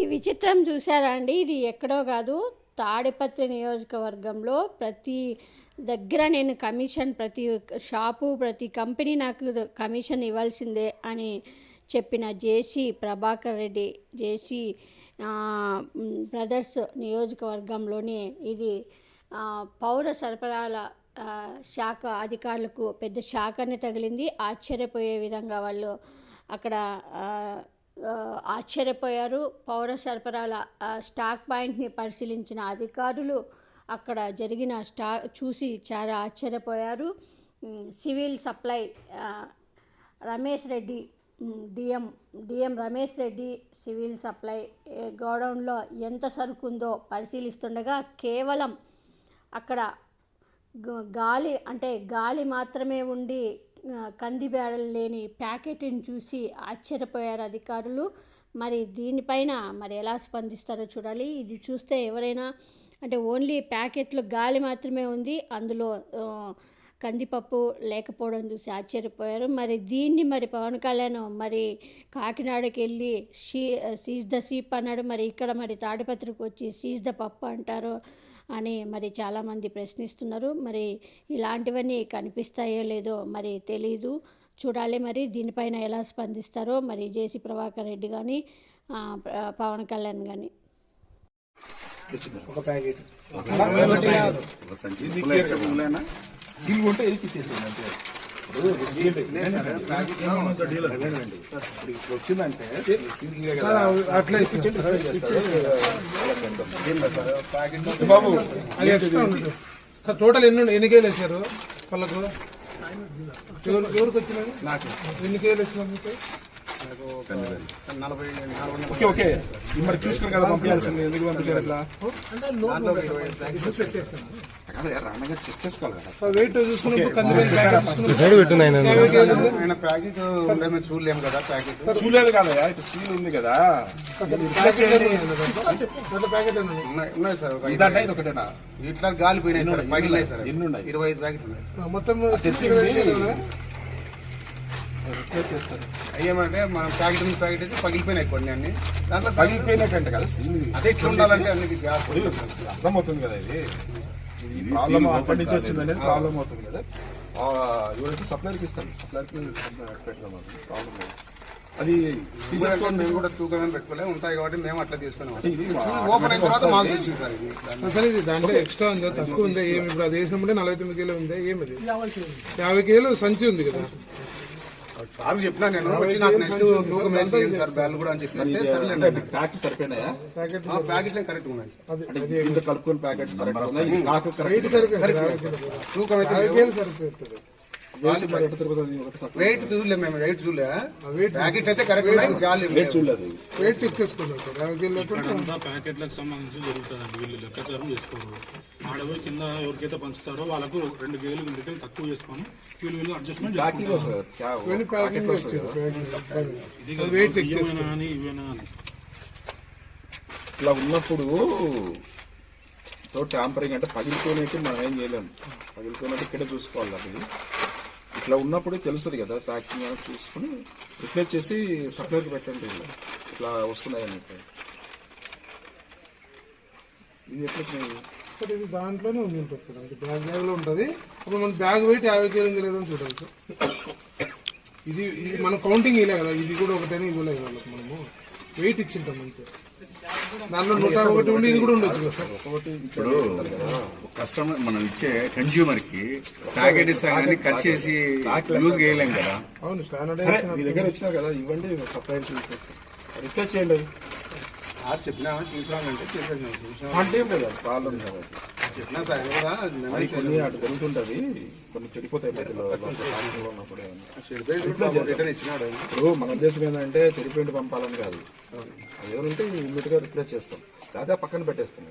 ఈ విచిత్రం చూసారా అండి? ఇది ఎక్కడో కాదు తాడిపత్రి నియోజకవర్గంలో ప్రతి దగ్గర నేను కమిషన్ ప్రతి షాపు ప్రతి కంపెనీ నాకు కమిషన్ ఇవ్వాల్సిందే అని చెప్పిన JC Prabhakar Reddy JC brothers నియోజకవర్గంలోని ఇది పౌర సరఫరాల శాఖ అధికారులకు పెద్ద శాఖనే తగిలింది. ఆశ్చర్యపోయే విధంగా వాళ్ళు అక్కడ ఆశ్చర్యపోయారు. పౌర సరఫరాల స్టాక్ పాయింట్ని పరిశీలించిన అధికారులు అక్కడ జరిగిన స్టా చూసి చాలా ఆశ్చర్యపోయారు. Civil supply Ramesh Reddy DM DM Ramesh Reddy civil supply గోడౌన్లో ఎంత సరుకు ఉందో పరిశీలిస్తుండగా కేవలం అక్కడ గాలి అంటే గాలి మాత్రమే ఉండి కంది బేడలు లేని ప్యాకెట్ని చూసి ఆశ్చర్యపోయారు అధికారులు. మరి దీనిపైన మరి ఎలా స్పందిస్తారో చూడాలి. ఇది చూస్తే ఎవరైనా అంటే ఓన్లీ ప్యాకెట్లో గాలి మాత్రమే ఉంది. అందులో కందిపప్పు లేకపోవడం చూసి ఆశ్చర్యపోయారు. మరి దీన్ని మరి పవన్ కళ్యాణ్ మరి కాకినాడకి వెళ్ళి షీ సీజ్ ద సీప్ అన్నాడు. మరి ఇక్కడ మరి తాడిపత్రికి వచ్చి సీజ్ ద పప్పు అంటారు. అని మరి చాలామంది ప్రశ్నిస్తున్నారు. మరి ఇలాంటివన్నీ కనిపిస్తాయో లేదో మరి తెలీదు. చూడాలి మరి దీనిపైన ఎలా స్పందిస్తారో మరి జేసీ ప్రభాకర్ రెడ్డి కానీ పవన్ కళ్యాణ్ కానీ ఒక ప్యాకెట్? సీల్ అంతే. వచ్చిందంటే బాబు టోటల్ ఎన్ని? ఎన్ని కేజీలు వేసారు ఎవరు ఎవరికి వచ్చినది నాకు ఎన్ని కేజీలు వచ్చినాయి మీకు? Okay okay. మరి చూసుకుని కదా పంపించాల్సింది. ఎందుకు పంపించారు ఇట్లా కాదు, కదా చూడలేము కదా ప్యాకెట్. చూడలేదు కదా ఇటు ఉంది కదా. ఇదంటే ఇది ఒకటేనా ఇట్లా గాలి పోయినాయి సార్ పగిలినాయి సార్ ఎన్ని ఉన్నాయి? ఇరవై ఐదు ప్యాకెట్ ఉన్నాయి మొత్తం. అయ్యేమంటే మనం ప్యాకెట్ మీద ప్యాకెట్ అయితే పగిలిపోయినాయి కొన్ని అన్ని. దాంట్లో పగిలిపోయినట్టంట కదా సీల్ అదే ఇట్లా ఉండాలంటే అన్నిటి గ్యాస్ అర్థమవుతుంది కదా ఇది. ఇది ప్రాబ్లం అక్కడి నుంచి వచ్చింది అనేది ప్రాబ్లం అవుతుంది కదా. ఆ, ఎవరైతే సప్లైకి ఇస్తాను సప్లైకి పెట్టడం ప్రాబ్లం లేదు. అది తీసేసుకోండి తీసేసుకోండి మేము కూడా తూకం పెట్టుకోలే. ఉంటాయి కాబట్టి మేము అట్లా తీసుకున్నాం. ఇది ఓపెన్ అయిన తర్వాత మాకు తెలిసింది సార్ ఇది. అసలు ఇది దాంట్లో ఎక్స్ట్రా ఉందా? తక్కువ ఉందా? ఏమి ఇప్పుడు అది వేసినప్పుడే నలభై తొమ్మిది కేజీలు ఉందా? ఏమి అది యాభై కేజీలు సంచి ఉంది కదా. సార్ చెప్పినా నేను వచ్చి నాకు నెక్స్ట్ తూకం వేసి ఇవ్వండి సార్ బ్యాల్ కూడా అని చెప్పి అంటే సర్లేండి. ప్యాకెట్ సరిపోయినాయా? ప్యాకెట్ ఆ ప్యాకెట్లే కరెక్ట్ ఉన్నాయి. అది అంటే ఇంత కలుపుకొని ప్యాకెట్ కరెక్ట్ ఉన్నాయి ఇది నాకు కరెక్ట్ సరిపోయింది. తూకం అయితే సరిపోతుంది వెయిట్ చూడలే మేము వెయిట్ చూడలే. వెయిట్ ప్యాకెట్ అయితే కరెక్ట్ గాలి రేట్ చూడలేదు. వెయిట్ చెక్ సార్ అంతా ప్యాకెట్లకు సంబంధించి జరుగుతుందండి. వీళ్ళు లెక్కాచారం చేసుకోరు. ఆడపోయి కింద ఎవరికైతే పంచుతారో వాళ్ళకు రెండు తక్కువ చేసుకొని వీళ్ళు వీళ్ళు అడ్జస్ట్మెంట్ వెయిట్ చెక్ ఇవేనా అని ఇవేనా అని. ఇట్లా ఉన్నప్పుడు తో ట్యాంపరింగ్ అంటే పగిలిపోయినట్టు మనం ఏం చేయలేము పగిలిపోయినట్టు ఇక్కడే చూసుకోవాలి అది ఇట్లా ఉన్నప్పుడు తెలుస్తుంది కదా ప్యాకింగ్ అని చూసుకుని రిప్లేస్ చేసి సప్లైకి పెట్టండి. ఇట్లా వస్తున్నాయని ఇది ఎట్లా ఇది దాంట్లోనే ఉంది ఉంటుంది సార్. అది బ్యాగ్ బ్యాగ్లో ఉంటుంది. అప్పుడు మన బ్యాగ్ వెయిట్ యాభై కేజీ ఉంది లేదని చూడాలి సార్. ఇది ఇది మనం కౌంటింగ్ ఇవ్వలే కదా. ఇది కూడా ఒకటేనే ఇవ్వలేదు వాళ్ళకి మనము. వెయిట్ ఇచ్చింటాం అంతే. దాంట్లో నూట ఒకటి ఉండి ఇది కూడా ఉండొచ్చు. కదా సార్ ఒకటి ఇప్పుడు కస్టమర్ మనం ఇచ్చే కన్జ్యూమర్కి ప్యాకెట్ ఇస్తా కానీ కట్ చేసి యూజ్ చేయలేం కదా. అవును స్టాండర్డ్ మీ దగ్గర వచ్చినా కదా ఇవ్వండి సప్లై చేస్తాం రిప్లేస్ చేయండి. చెప్పినా తీసుకురామంటే చేసేసాం చూసాం అంటే ప్రాబ్లం కాదు. చెప్పినా సార్ కూడా కొన్ని అటు జరుగుతుంటది కొన్ని చెడిపోతాయి మధ్యలో లోపల ఉన్నప్పుడే రిటర్న్ ఇచ్చినాడు. ఇప్పుడు మన ఉద్దేశం ఏంటంటే చెడిపోయింటి పంపాలని కాదు. అది ఏమంటే ఇమ్మీడియట్గా రిప్లేస్ చేస్తాం. లేదా పక్కన పెట్టేస్తాం